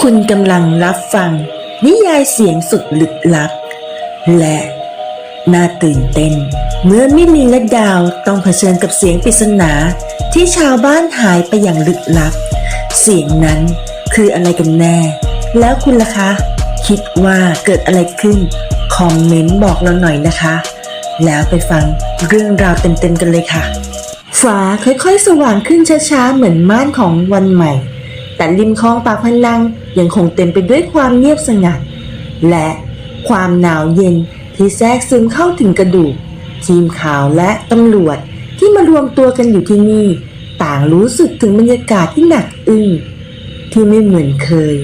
คุณกำลังรับฟัง นิยายเสียงสุดลึกลับ และน่าตื่นเต้น เมื่อมิลินและดาวต้องเผชิญกับเสียงปริศนาที่ชาวบ้านหายไปอย่างลึกลับ เสียงนั้นคืออะไรกันแน่ แล้วคุณล่ะคะ คิดว่าเกิดอะไรขึ้น คอมเมนต์บอกเราหน่อยนะคะ แล้วไปฟังเรื่องราวเต็มๆกันเลยค่ะ ฟ้าค่อยๆ สว่างขึ้นช้าๆ เหมือนม่านของวันใหม่ แต่ริมคลองปากพนังยังคงเต็มไปด้วยความเงียบสงัด และความหนาวเย็นที่แทรกซึมเข้าถึงกระดูก ทีมข่าวและตำรวจที่มารวมตัวกันอยู่ที่นี่ ต่างรู้สึกถึงบรรยากาศที่หนักอึ้งที่ไม่เหมือนเคย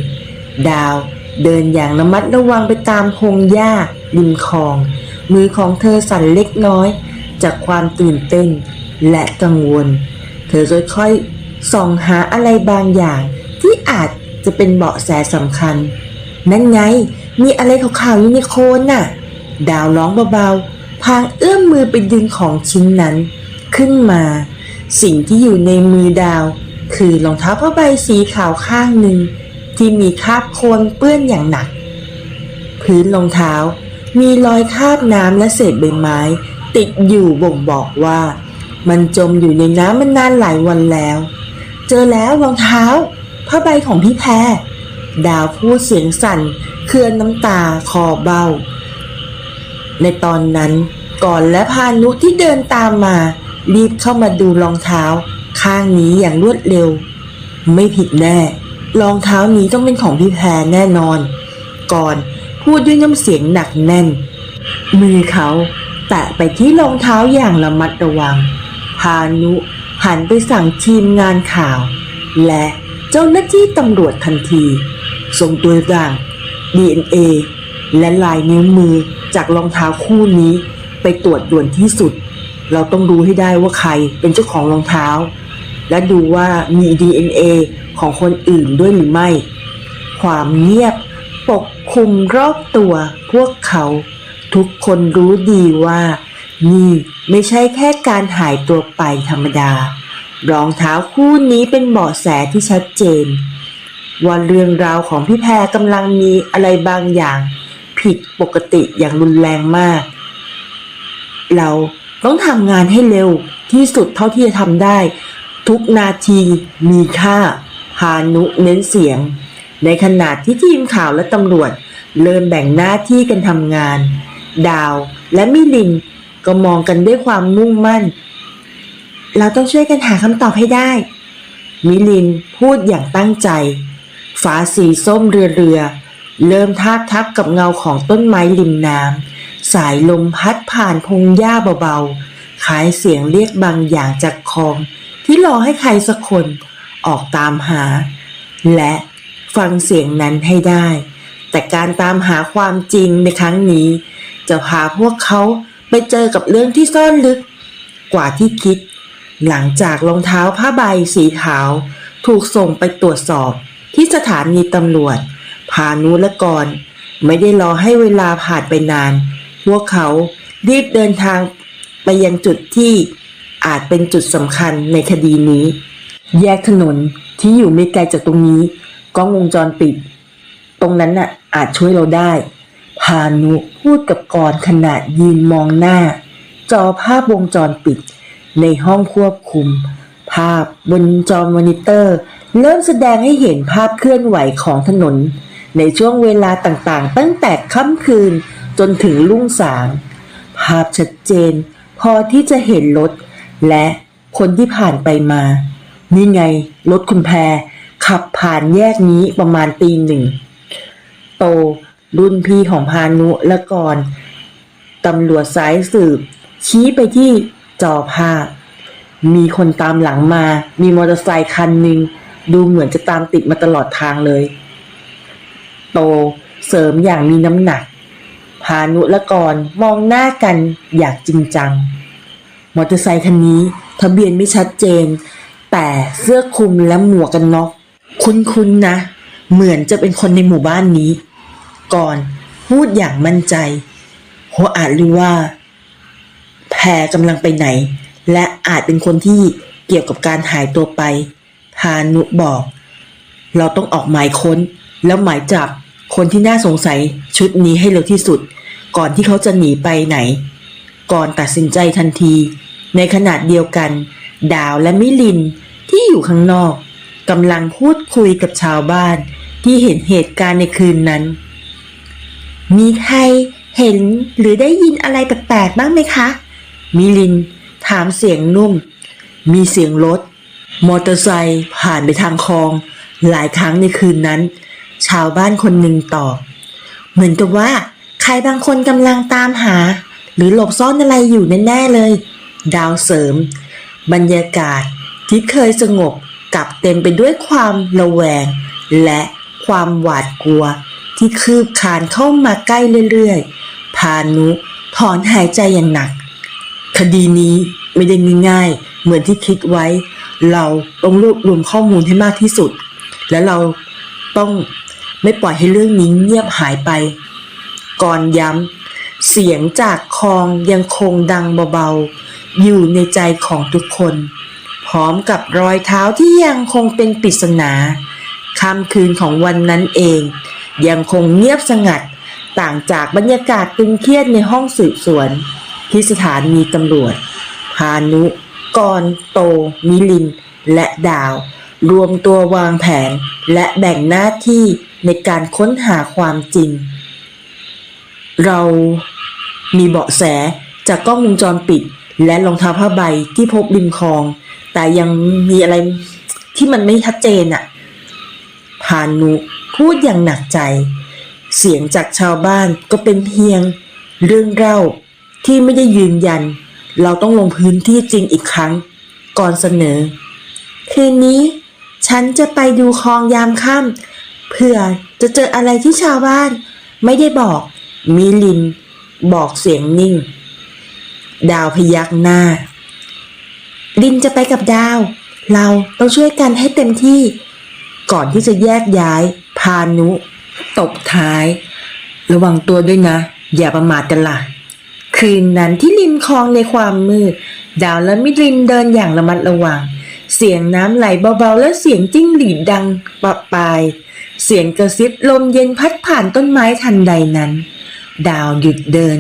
ดาวเดินอย่างระมัดระวังไปตามพงหญ้าริมคลอง มือของเธอสั่นเล็กน้อย จากความตื่นเต้นและกังวล เธอค่อยๆส่องหาอะไรบางอย่าง ที่อาจจะเป็นเบาะแสสำคัญ นั่นไง มีอะไรขาวๆอยู่ในโคนน่ะ ดาวร้องเบาๆ พางเอื้อมมือไปดึงของชิ้นนั้น ขึ้นมา สิ่งที่อยู่ในมือดาว คือรองเท้าผ้าใบสีขาวข้างหนึ่ง ที่มีคราบโคลนเปื้อนอย่างหนัก พื้นรองเท้า มีรอยคราบน้ำและเศษใบไม้ ติดอยู่บ่งบอกว่า มันจมอยู่ในน้ำมันนานหลายวันแล้ว เจอแล้วรองเท้า ผ้าใบของพี่แพรดาวพูดเสียงสั่นเคลื่อนน้ำตาคอเบ้า ในตอนนั้นก่อนและพานุที่เดินตามมา รีบเข้ามาดูรองเท้า ข้างนี้อย่างรวดเร็ว ไม่ผิดแน่ รองเท้านี้ต้องเป็นของพี่แพรแน่นอน ก่อนพูดด้วยน้ำเสียงหนักแน่น มือเขาแตะไปที่รองเท้าอย่างระมัดระวัง พานุหันไปสั่งทีมงานข่าว และ เจ้าหน้าที่ตำรวจทันที ส่งตัวอย่าง DNA และลายนิ้วมือจากรองเท้าคู่นี้ไปตรวจด่วนที่สุด เราต้องรู้ให้ได้ว่าใครเป็นเจ้าของรองเท้า และดูว่ามี DNA ของคนอื่นด้วยหรือไม่ ความเงียบปกคลุมรอบตัวพวกเขา ทุกคนรู้ดีว่า นี่ไม่ใช่แค่การหายตัวไปธรรมดา รองเท้าคู่นี้เป็นเบาะแสที่ชัดเจน ว่าเรื่องราวของพี่แพรกำลังมีอะไรบางอย่าง ผิดปกติอย่างรุนแรงมาก เราต้องทำงานให้เร็วที่สุดเท่าที่จะทำได้ ทุกนาทีมีค่าพานุเน้นเสียง ในขณะที่ทีมข่าวและตำรวจ เริ่มแบ่งหน้าที่กันทำงาน ดาวและมิลินก็มองกันด้วยความมุ่งมั่น เราต้องช่วยกันหาคำตอบให้ได้ มิลินพูดอย่างตั้งใจ ฟ้าสีส้มเรือเรือ เริ่มทาบทับกับเงาของต้นไม้ริมน้ำสายลมพัดผ่านพงหญ้าเบาๆคล้ายเสียงเรียกบางอย่างจากคลอง ที่รอให้ใครสักคนออกตามหา และฟังเสียงนั้นให้ได้ แต่การตามหาความจริงในครั้งนี้ จะพาพวกเขาไปเจอกับเรื่องที่ซ่อนลึก กว่าที่คิด หลังจากรองเท้าผ้าใบสีขาว ถูกส่งไปตรวจสอบที่สถานีตำรวจ พานุและกร ไม่ได้รอให้เวลาผ่านไปนาน พวกเขารีบเดินทางไปยังจุดที่อาจเป็นจุดสำคัญในคดีนี้ แยกถนนที่อยู่ไม่ไกลจากตรงนี้กล้องวงจรปิด ตรงนั้นน่ะอาจช่วยเราได้ พานุพูดกับกรขณะยืนมองหน้า จอภาพวงจรปิด ในห้องควบคุม ภาพบนจอมอนิเตอร์ เริ่มแสดงให้เห็นภาพเคลื่อนไหวของถนน ในช่วงเวลาต่างๆ ตั้งแต่ค่ำคืนจนถึงรุ่งสาง ภาพชัดเจน พอที่จะเห็นรถ และคนที่ผ่านไปมา นี่ไง รถคุณแพร ขับผ่านแยกนี้ประมาณตีหนึ่ง โต รุ่นพี่ของพานุและกรตำรวจสายสืบ ชี้ไปที่ จอภาพ มีคนตามหลังมา มีมอเตอร์ไซค์คันหนึ่งดูเหมือนจะตามติดมาตลอดทางเลย โตเสริมอย่างมีน้ำหนัก พานุและกรมองหน้ากันอย่างจริงจัง มอเตอร์ไซคันนี้ทะเบียนไม่ชัดเจน แต่เสื้อคลุมและหมวกกันน็อกคุ้นๆนะ เหมือนจะเป็นคนในหมู่บ้านนี้ ก่อนพูดอย่างมั่นใจเพราะอาจรู้ว่า แพรกำลังไปไหน และอาจเป็นคนที่เกี่ยวกับการหายตัวไป พานุบอก เราต้องออกหมายค้น แล้วหมายจับคนที่น่าสงสัยชุดนี้ให้เร็วที่สุด ก่อนที่เขาจะหนีไปไหน ก่อนตัดสินใจทันที ในขณะเดียวกัน ดาวและมิลินที่อยู่ข้างนอกกำลังพูดคุยกับชาวบ้านที่เห็นเหตุการณ์ในคืนนั้น มีใครเห็นหรือได้ยินอะไรแปลกๆบ้างไหมคะ มิลิน ถามเสียงนุ่ม มีเสียงรถ มอเตอร์ไซค์ผ่านไปทางคลอง หลายครั้งในคืนนั้น ชาวบ้านคนหนึ่งตอบเหมือนกับว่า ใครบางคนกำลังตามหา หรือหลบซ่อนอะไรอยู่แน่ๆเลย ดาวเสริม บรรยากาศที่เคยสงบกลับเต็มไปด้วยความระแวง และความหวาดกลัว ที่คืบคานเข้ามาใกล้เรื่อยๆ พานุถอนหายใจอย่างหนัก คดีนี้ไม่ได้ง่ายๆเหมือนที่คิดไว้ เราต้องรวบรวมข้อมูลให้มากที่สุด และเราต้องไม่ปล่อยให้เรื่องนี้เงียบหายไป ก่อนย้ำเสียงจากคลองยังคงดังเบาๆ อยู่ในใจของทุกคน พร้อมกับรอยเท้าที่ยังคงเป็นปริศนาค่ำคืนของวันนั้นเอง ยังคงเงียบสงัด ต่างจากบรรยากาศตึงเครียดในห้องสืบสวน ที่สถานีตำรวจ พานุ กร โต มิลิน และดาว รวมตัววางแผนและแบ่งหน้าที่ในการค้นหาความจริง เรามีเบาะแสจากกล้องวงจรปิด และรองเท้าผ้าใบที่พบริมคลอง แต่ยังมีอะไรที่มันไม่ชัดเจนอะพานุพูดอย่างหนักใจ เสียงจากชาวบ้านก็เป็นเพียงเรื่องเล่า ที่ไม่ได้ยืนยัน เราต้องลงพื้นที่จริงอีกครั้ง ก่อนเสนอ คืนนี้ ฉันจะไปดูคลองยามค่ำเพื่อจะเจออะไรที่ชาวบ้าน ไม่ได้บอก มิลิน บอกเสียงนิ่ง ดาวพยักหน้า ลินจะไปกับดาว เราต้องช่วยกันให้เต็มที่ ก่อนที่จะแยกย้าย พานุ ตบท้าย ระวังตัวด้วยนะ อย่าประมาทกันล่ะ คืนนั้นที่ริมคลองในความมืด ดาวและมิลินเดินอย่างระมัดระวัง เสียงน้ำไหลเบาๆ และเสียงจิ้งหรีดดังปะปาย เสียงกระซิบลมเย็นพัดผ่านต้นไม้ทันใดนั้น ดาวหยุดเดิน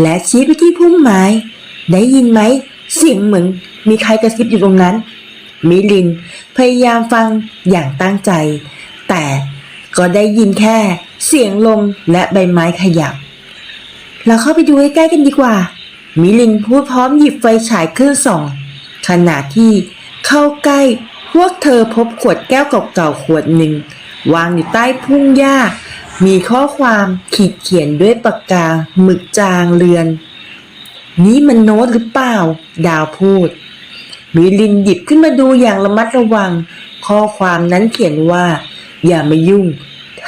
และชี้ไปที่พุ่มไม้ ได้ยินไหม เสียงเหมือนมีใครกระซิบอยู่ตรงนั้น มิลินพยายามฟังอย่างตั้งใจ แต่ก็ได้ยินแค่เสียงลมและใบไม้ขยับ เราเข้าไปดูใใกล้ๆกันดีกว่า มิลินพูดพร้อมหยิบไฟฉายเครื่องส่อง ขณะที่เข้าใกล้ พวกเธอพบขวดแก้วเก่าๆขวดหนึ่ง วางอยู่ใต้พุ่งหญ้า มีข้อความขีดเขียนด้วยปากกาหมึกจางเรือน นี่มันโน้ตหรือเปล่า ดาวพูด มิลินหยิบขึ้นมาดูอย่างระมัดระวัง ข้อความนั้นเขียนว่า อย่ามายุ่ง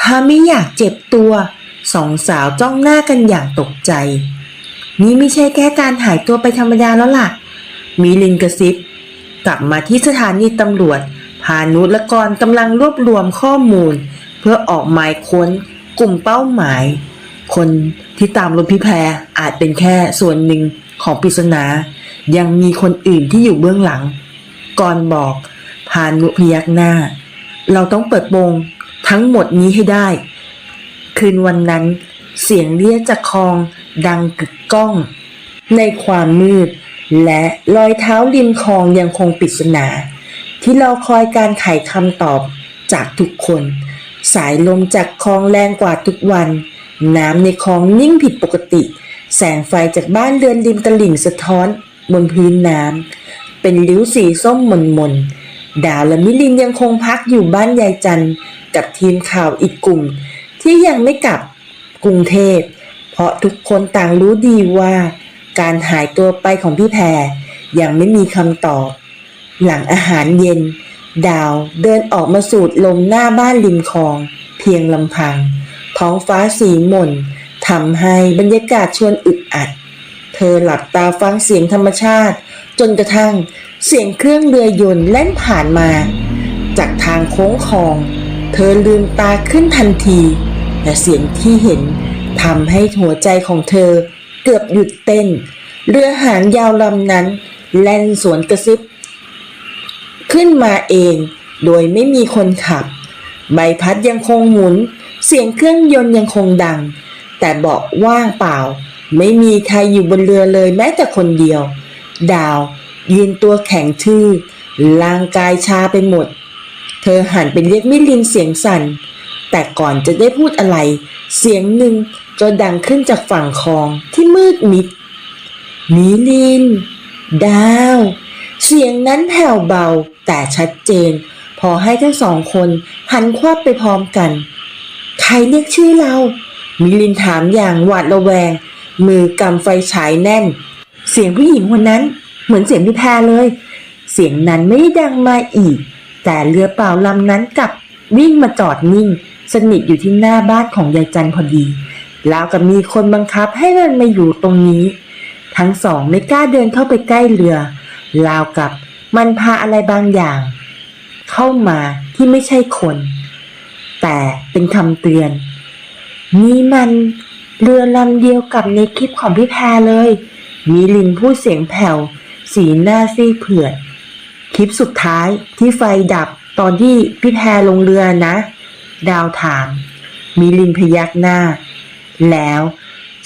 ถ้าไม่อยากเจ็บตัว สองสาวจ้องหน้ากันอย่างตกใจ นี่ไม่ใช่แค่การหายตัวไปธรรมดาแล้วล่ะมิลินกระซิบ กลับมาที่สถานีตำรวจ พานุและกรกำลังรวบรวมข้อมูล เพื่อออกหมายค้นกลุ่มเป้าหมาย คนที่ตามรถพี่แพรอาจเป็นแค่ส่วนหนึ่งของปริศนา ยังมีคนอื่นที่อยู่เบื้องหลังก่อนบอก พานุพยักหน้า เราต้องเปิดโปงทั้งหมดนี้ให้ได้ คืนวันนั้น เสียงเรียกจากคลองดังกึกก้อง ในความมืด และรอยเท้าริมคลองยังคงปริศนา ที่เราคอยการไขคำตอบจากทุกคน สายลมจากคลองแรงกว่าทุกวัน น้ำในคลองนิ่งผิดปกติ แสงไฟจากบ้านเรือนริมตลิ่งสะท้อน บนพื้นน้ำเป็นริ้วสีส้มมนมนๆดาวและมิลินยังคงพักอยู่บ้านยายจันกับทีมข่าวอีกกลุ่ม ที่ยังไม่กลับกรุงเทพ เพราะทุกคนต่างรู้ดีว่า การหายตัวไปของพี่แพรยังไม่มีคำตอบ หลังอาหารเย็น ดาวเดินออกมาสูดลมหน้าบ้านริมคลอง เพียงลำพัง ท้องฟ้าสีหม่นทำให้บรรยากาศชวนอึดอัด เธอหลับตาฟังเสียงธรรมชาติ จนกระทั่งเสียงเครื่องเรือยนต์แล่นผ่านมา จากทางโค้งคลอง เธอลืมตาขึ้นทันทีแต่เสียงที่เห็นทำให้หัวใจของเธอเกือบหยุดเต้น เรือหางยาวลำนั้น แล่นสวนกระซิบ ขึ้นมาเองโดยไม่มีคนขับ ใบพัดยังคงหมุน เสียงเครื่องยนต์ยังคงดัง แต่เบาะว่างเปล่า ไม่มีใครอยู่บนเรือเลยแม้แต่คนเดียว ดาวยืนตัวแข็งทื่อร่างกายชาไปหมด เธอหันไปเรียกมิลินเสียงสั่น แต่ก่อนจะได้พูดอะไร เสียงหนึ่งก็ดังขึ้นจากฝั่งคลองที่มืดมิด มิลิน ดาว เสียงนั้นแผ่วเบาแต่ชัดเจน พอให้ทั้งสองคนหันควับไปพร้อมกัน ใครเรียกชื่อเรา มิลินถามอย่างหวาดระแวง มือกำไฟฉายแน่น เสียงผู้หญิงคนนั้นเหมือนเสียงพี่แพเลย เสียงนั้นไม่ได้ดังมาอีก แต่เรือเปล่าลำนั้นกลับวิ่งมาจอดนิ่ง สนิทอยู่ที่หน้าบ้านของยายจันพอดี แล้วกับมีคนบังคับให้มันมาอยู่ตรงนี้ ทั้งสองไม่กล้าเดินเข้าไปใกล้เรือราวกับมันพาอะไรบางอย่าง เข้ามาที่ไม่ใช่คน แต่เป็นคำเตือน นี่มันเรือลำเดียวกับในคลิปของพี่แพรเลย มีลินพูดเสียงแผ่ว สีหน้าซีเผือด ลิปสุดท้ายที่ไฟดับตอนที่พี่แพรลงเรือนะ ดาวถามมีลินพยักหน้า แล้ว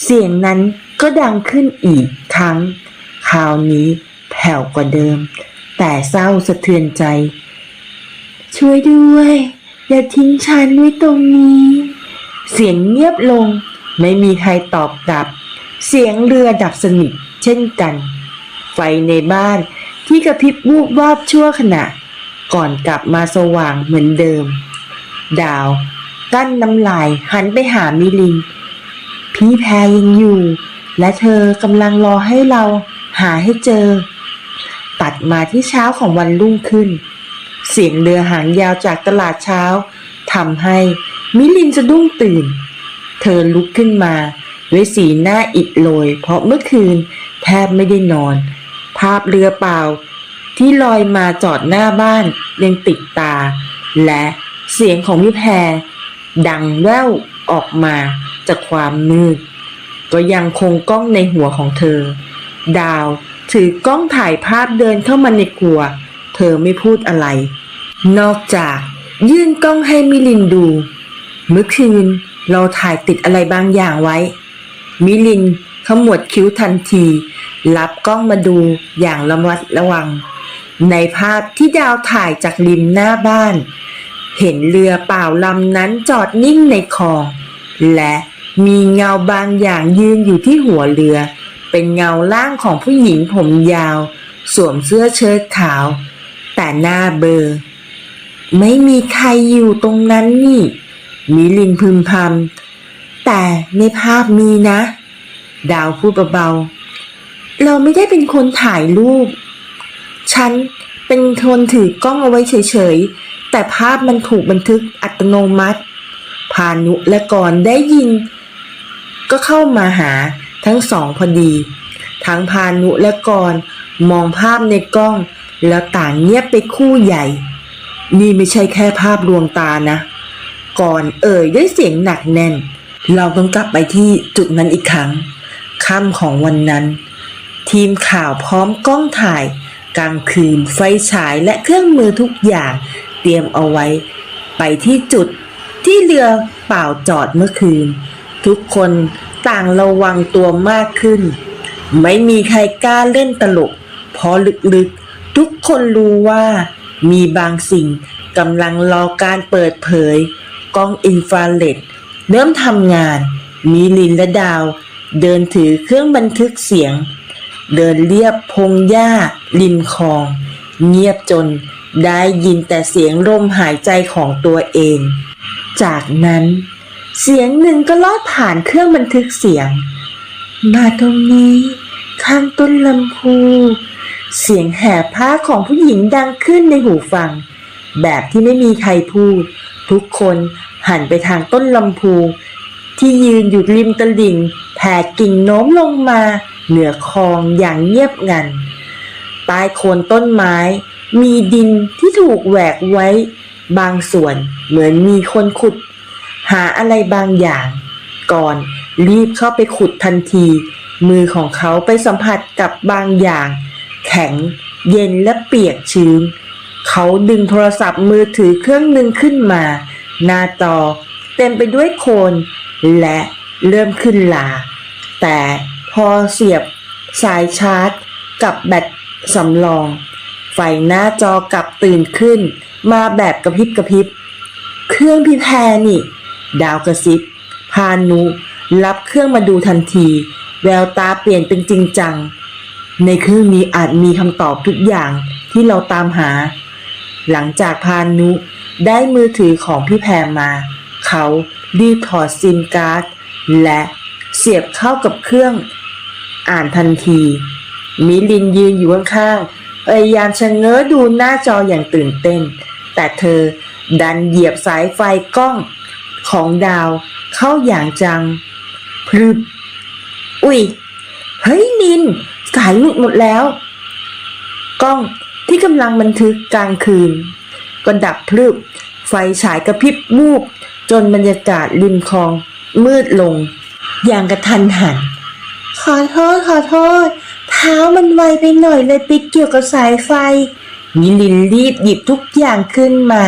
เสียงนั้นก็ดังขึ้นอีกครั้ง คราวนี้แผ่วกว่าเดิม แต่เศร้าสะเทือนใจ ช่วยด้วย อย่าทิ้งฉันไว้ตรงนี้ เสียงเงียบลง ไม่มีใครตอบกลับ เสียงเรือดับสนิทเช่นกัน ไฟในบ้าน ที่กระพริบวูบวาบชั่วขณะ ก่อนกลับมาสว่างเหมือนเดิม ดาวกั้นน้ำลายหันไปหามิลิน พี่แพรยังอยู่ และเธอกำลังรอให้เราหาให้เจอ ตัดมาที่เช้าของวันรุ่งขึ้น เสียงเรือหางยาวจากตลาดเช้าทำให้มิลินสะดุ้งตื่น เธอลุกขึ้นมา ด้วยสีหน้าอิดโรยเพราะเมื่อคืนแทบไม่ได้นอน ภาพเรือเปล่า ที่ลอยมาจอดหน้าบ้านยังติดตา และเสียงของพี่แพรดังแว่วออกมาจากความมืด ก็ยังคงกล้องในหัวของเธอ ดาวถือกล้องถ่ายภาพเดินเข้ามาในครัว เธอไม่พูดอะไร นอกจากยื่นกล้องให้มิลินดู เมื่อคืนเราถ่ายติดอะไรบางอย่างไว้ มิลิน ขมวดคิ้วทันที รับกล้องมาดูอย่างระมัดระวัง ในภาพที่ดาวถ่ายจากริมหน้าบ้าน เห็นเรือเปล่าลำนั้นจอดนิ่งในคลอง และมีเงาบางอย่างยืนอยู่ที่หัวเรือ เป็นเงาล่างของผู้หญิงผมยาว สวมเสื้อเชิ้ตขาว แต่หน้าเบลอร์ไม่มีใครอยู่ตรงนั้นนี่ มิลินพึมพำแต่ในภาพมีนะ ดาวพูดเบาๆ เราไม่ได้เป็นคนถ่ายรูป ฉันเป็นคนถือกล้องเอาไว้เฉยๆ แต่ภาพมันถูกบันทึกอัตโนมัติ พานุและกรได้ยิน ก็เข้ามาหาทั้งสองพอดี ทั้งพานุและกรมองภาพในกล้อง แล้วต่างเงียบไปคู่ใหญ่ นี่ไม่ใช่แค่ภาพลวงตานะ ก่อนเอ่ยด้วยเสียงหนักแน่น เราต้องกลับไปที่จุดนั้นอีกครั้ง ค่ำของวันนั้น ทีมข่าวพร้อมกล้องถ่าย กลางคืนไฟฉายและเครื่องมือทุกอย่าง เตรียมเอาไว้ ไปที่จุดที่เรือเปล่าจอดเมื่อคืน ทุกคนต่างระวังตัวมากขึ้น ไม่มีใครกล้าเล่นตลก เพราะลึกๆ ทุกคนรู้ว่ามีบางสิ่งกำลังรอการเปิดเผย กล้องอินฟราเรดเริ่มทำงาน มีลินและดาว เดินถือเครื่องบันทึกเสียง เดินเรียบพงหญ้าริมคลอง เงียบจนได้ยินแต่เสียงลมหายใจของตัวเอง จากนั้นเสียงหนึ่งก็ลอดผ่านเครื่องบันทึกเสียง มาตรงนี้ข้างต้นลำพูเสียงแห่ผ้าของผู้หญิงดังขึ้นในหูฟัง แบบที่ไม่มีใครพูด ทุกคนหันไปทางต้นลำพู ที่ยืนอยู่ริมตลิ่งแผ่กิ่งโน้มลงมา เหนือคลองอย่างเงียบงันใต้โคนต้นไม้ มีดินที่ถูกแหวกไว้ บางส่วนเหมือนมีคนขุด หาอะไรบางอย่าง ก่อนรีบเข้าไปขุดทันที มือของเขาไปสัมผัสกับบางอย่าง แข็ง เย็นและเปียกชื้น เขาดึงโทรศัพท์มือถือเครื่องหนึ่งขึ้นมา หน้าจอ เต็มไปด้วยโคลนและเริ่มขึ้นลา แต่พอเสียบสายชาร์จ กับแบตสำรอง ไฟหน้าจอกลับตื่นขึ้น มาแบบกระพริบกระพริบ เครื่องพี่แพรนี่ ดาวกระซิบ พานุ รับเครื่องมาดูทันที แววตาเปลี่ยนเป็นจริงจัง ในเครื่องนี้อาจมีคำตอบทุกอย่างที่เราตามหา หลังจากพานุได้มือถือของพี่แพรมา เขารีบถอดซิมการ์ด และเสียบเข้ากับเครื่อง อ่านทันที มิลินยืนอยู่ข้างๆพยายามชะเง้อดูหน้าจออย่างตื่นเต้น แต่เธอดันเหยียบสายไฟกล้องของดาวเข้าอย่างจัง พรึบ อุ๊ย เฮ้ยลิน สายหลุดหมดแล้ว กล้องที่กำลังบันทึกกลางคืนก็ดับพรึบ ไฟฉายกระพริบมูบ จนบรรยากาศริมคลอง มืดลง อย่างกระทันหัน ขอโทษขอโทษ เท้ามันไวไปหน่อยเลยไปเกี่ยวกับสายไฟ มิลินรีบหยิบทุกอย่างขึ้นมา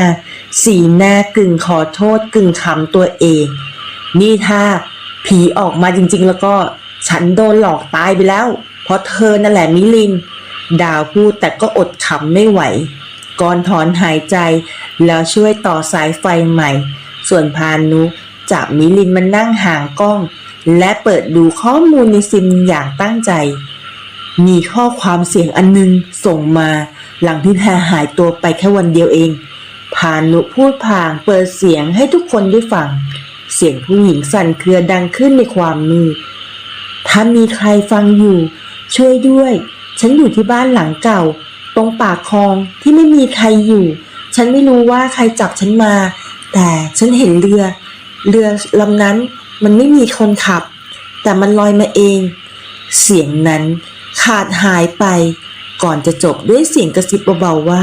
สีหน้ากึ่งขอโทษกึ่งขำตัวเอง นี่ถ้าผีออกมาจริงๆแล้วก็ ฉันโดนหลอกตายไปแล้ว เพราะเธอนั่นแหละมิลิน ดาวพูดแต่ก็อดขำไม่ไหวก่อนถอนหายใจแล้วช่วยต่อสายไฟใหม่ ส่วนพานุจับมิลินมานั่งห่างกล้อง และเปิดดูข้อมูลในซิมอย่างตั้งใจ มีข้อความเสียงอันนึงส่งมาหลังพี่แพรหายตัวไปแค่วันเดียวเอง พานุพูดพางเปิดเสียงให้ทุกคนได้ฟัง เสียงผู้หญิงสั่นเครือดังขึ้นในความมืด ถ้ามีใครฟังอยู่ ช่วยด้วย ฉันอยู่ที่บ้านหลังเก่า ตรงปากคลองที่ไม่มีใครอยู่ ฉันไม่รู้ว่าใครจับฉันมา แต่ฉันเห็นเรือ เรือลำนั้นมันไม่มีคนขับ แต่มันลอยมาเอง เสียงนั้นขาดหายไป ก่อนจะจบด้วยเสียงกระซิบเบาๆว่า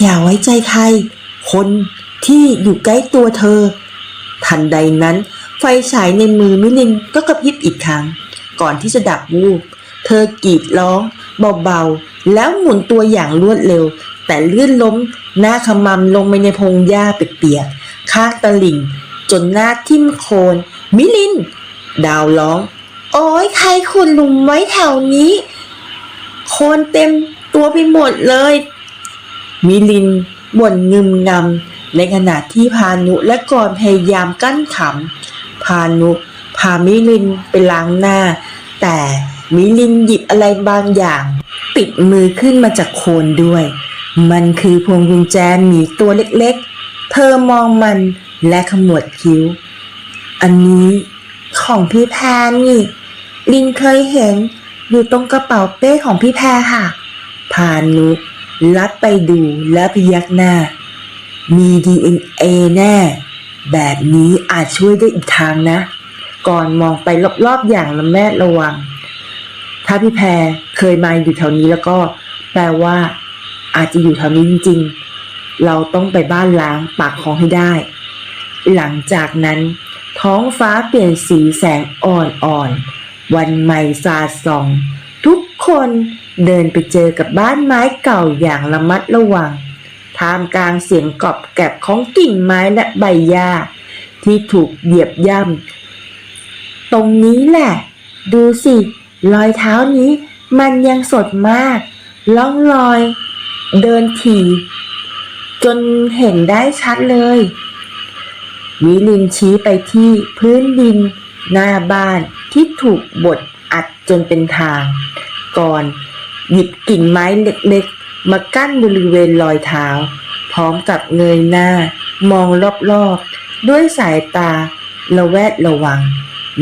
อย่าไว้ใจใคร คนที่อยู่ใกล้ตัวเธอ ทันใดนั้น ไฟฉายในมือมิลินก็กระพริบอีกครั้ง ก่อนที่จะดับวูบเธอกรีดร้อง เบาๆ แล้วหมุนตัวอย่างรวดเร็ว แต่ลื่นล้มหน้าขมำลงไปในพงหญ้าเปียกๆ ข้างตะลิ่ง จนหน้าทิ่มโคลนมิลิน ดาวร้อง โอ้ยใครขุดหลุมไว้แถวนี้ โคลนเต็มตัวไปหมดเลย มิลินบ่นงึมงำในขณะที่พานุและกรพยายามกั้นขำพานุพามิลินไปล้างหน้า แต่มิลินหยิบอะไรบางอย่าง ปิดมือขึ้นมาจากโคนด้วย มันคือพวงกุญแจหมีตัวเล็กๆ เธอมองมันและขมวดคิ้ว อันนี้ของพี่แพรนี่ ลินเคยเห็นอยู่ตรงกระเป๋าเป้ของพี่แพรค่ะพานุลัดไปดูแล้วพยักหน้า มี DNA แน่ แบบนี้อาจช่วยได้อีกทางนะ ก่อนมองไปรอบๆอย่างละแม่ระวัง ถ้าพี่แพรเคยมาอยู่แถวนี้แล้วก็แปลว่า อาจจะอยู่แถวนี้จริงๆ เราต้องไปบ้านล้างปากคลองให้ได้ หลังจากนั้น ท้องฟ้าเปลี่ยนสีแสงอ่อนๆ วันใหม่สาดส่อง ทุกคนเดินไปเจอกับบ้านไม้เก่าอย่างระมัดระวัง ท่ามกลางเสียงกรอบแกรบของกิ่งไม้และใบหญ้า ที่ถูกเหยียบย่ำ ตรงนี้แหละ ดูสิ รอยเท้านี้มันยังสดมาก ล่องรอย เดินถี่ จนเห็นได้ชัดเลย วิลินชี้ไปที่พื้นดิน หน้าบ้านที่ถูกบดอัดจนเป็นทาง ก่อน หยิบกิ่งไม้เล็กๆ มากั้นบริเวณรอยเท้า พร้อมกับเงยหน้ามองรอบๆ ด้วยสายตาระแวดระวัง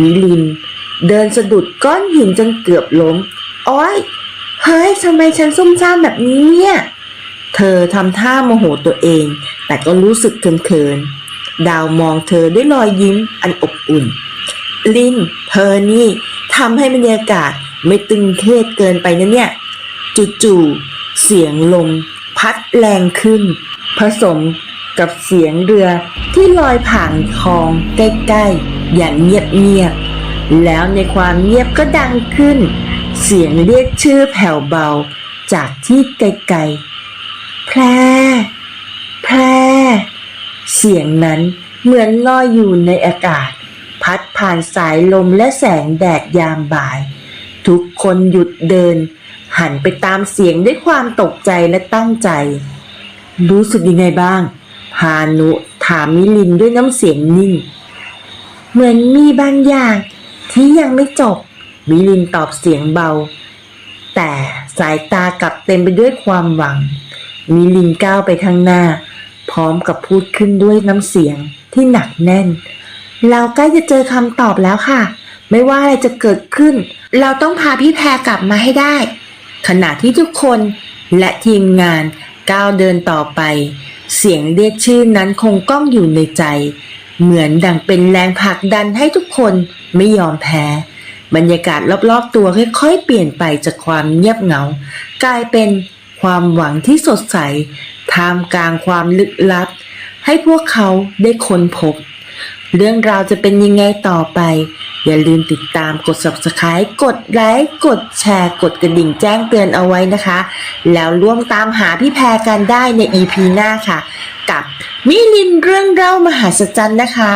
มิลิน เดินสะดุดก้อนหินจนเกือบล้ม อ้อย เฮ้ยทำไมฉันซุ่มซ่ามแบบนี้เนี่ย เธอทำท่าโมโหตัวเอง แต่ก็รู้สึกเขินๆ ดาวมองเธอด้วยรอยยิ้มอันอบอุ่น ลิน เธอนี่ทำให้บรรยากาศไม่ตึงเครียดเกินไปนะเนี่ย จู่ๆ เสียงลม พัดแรงขึ้น ผสมกับเสียงเรือที่ลอยผ่านคลองใกล้ๆ อย่างเงียบๆ แล้วในความเงียบก็ดังขึ้น เสียงเรียกชื่อแผ่วเบาจากที่ไกลๆ แพรแพรเสียงนั้นเหมือนลอยอยู่ในอากาศ พัดผ่านสายลมและแสงแดดยามบ่าย ทุกคนหยุดเดิน หันไปตามเสียงด้วยความตกใจและตั้งใจ รู้สึกยังไงบ้าง พานุถามมิลินด้วยน้ำเสียงนิ่ง เหมือนมีบางอย่างที่ยังไม่จบ มิลินตอบเสียงเบา แต่สายตากลับเต็มไปด้วยความหวัง มิลินก้าวไปข้างหน้า พร้อมกับพูดขึ้นด้วยน้ำเสียงที่หนักแน่น เราใกล้จะเจอคำตอบแล้วค่ะ ไม่ว่าอะไรจะเกิดขึ้น เราต้องพาพี่แพรกลับมาให้ได้ ขณะที่ทุกคนและทีมงานก้าวเดินต่อไป เสียงเรียกชื่อนั้นคงก้องอยู่ในใจ เหมือนดังเป็นแรงผลักดันให้ทุกคนไม่ยอมแพ้ บรรยากาศรอบๆตัวค่อยๆเปลี่ยนไปจากความเงียบเหงา กลายเป็น ความหวังที่สดใสท่ามกลางความลึกลับ ให้พวกเขาได้ค้นพบ เรื่องราวจะเป็นยังไงต่อไป อย่าลืมติดตามกด subscribe กดไลค์กดแชร์ กดกระดิ่งแจ้งเตือนเอาไว้นะคะ แล้วร่วมตามหาพี่แพรกันได้ใน EP หน้าค่ะ กับมิลินเรื่องเล่ามหัศจรรย์นะคะ